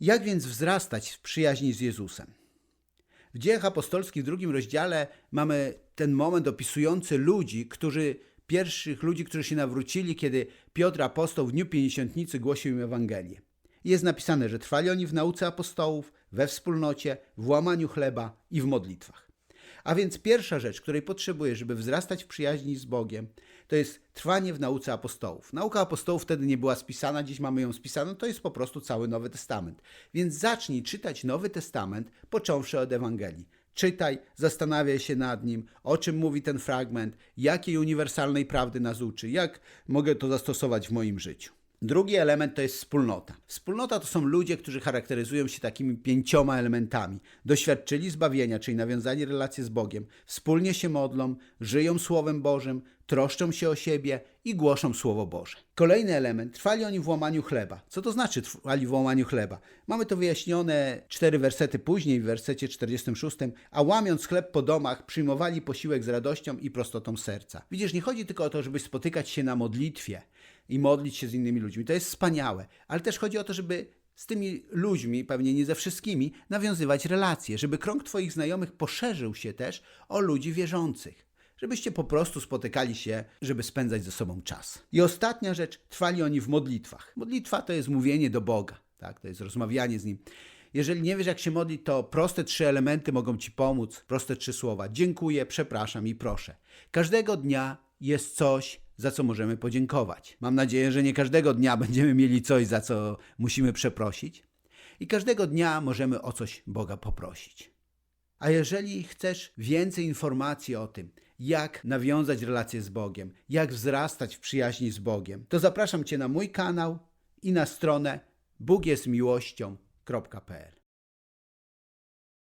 Jak więc wzrastać w przyjaźni z Jezusem? W dziejach apostolskich w drugim rozdziale mamy ten moment opisujący ludzi, którzy, pierwszych ludzi, którzy się nawrócili, kiedy Piotr apostoł w dniu pięćdziesiątnicy głosił im Ewangelię. Jest napisane, że trwali oni w nauce apostołów, we wspólnocie, w łamaniu chleba i w modlitwach. A więc pierwsza rzecz, której potrzebuję, żeby wzrastać w przyjaźni z Bogiem, to jest trwanie w nauce apostołów. Nauka apostołów wtedy nie była spisana, dziś mamy ją spisaną, to jest po prostu cały Nowy Testament. Więc zacznij czytać Nowy Testament, począwszy od Ewangelii. Czytaj, zastanawiaj się nad nim, o czym mówi ten fragment, jakiej uniwersalnej prawdy nas uczy, jak mogę to zastosować w moim życiu. Drugi element to jest wspólnota. Wspólnota to są ludzie, którzy charakteryzują się takimi pięcioma elementami. Doświadczyli zbawienia, czyli nawiązali relacje z Bogiem, wspólnie się modlą, żyją Słowem Bożym, troszczą się o siebie i głoszą Słowo Boże. Kolejny element, trwali oni w łamaniu chleba. Co to znaczy trwali w łamaniu chleba? Mamy to wyjaśnione cztery wersety później, w wersecie 46, a łamiąc chleb po domach, przyjmowali posiłek z radością i prostotą serca. Widzisz, nie chodzi tylko o to, żeby spotykać się na modlitwie i modlić się z innymi ludźmi. To jest wspaniałe, ale też chodzi o to, żeby z tymi ludźmi, pewnie nie ze wszystkimi, nawiązywać relacje, żeby krąg Twoich znajomych poszerzył się też o ludzi wierzących. Żebyście po prostu spotykali się, żeby spędzać ze sobą czas. I ostatnia rzecz, trwali oni w modlitwach. Modlitwa to jest mówienie do Boga, tak? to jest rozmawianie z Nim. Jeżeli nie wiesz, jak się modlić, to proste trzy elementy mogą Ci pomóc, proste trzy słowa. Dziękuję, przepraszam i proszę. Każdego dnia jest coś, za co możemy podziękować. Mam nadzieję, że nie każdego dnia będziemy mieli coś, za co musimy przeprosić. I każdego dnia możemy o coś Boga poprosić. A jeżeli chcesz więcej informacji o tym, jak nawiązać relacje z Bogiem, jak wzrastać w przyjaźni z Bogiem, to zapraszam Cię na mój kanał i na stronę bugiesmiłością.pl.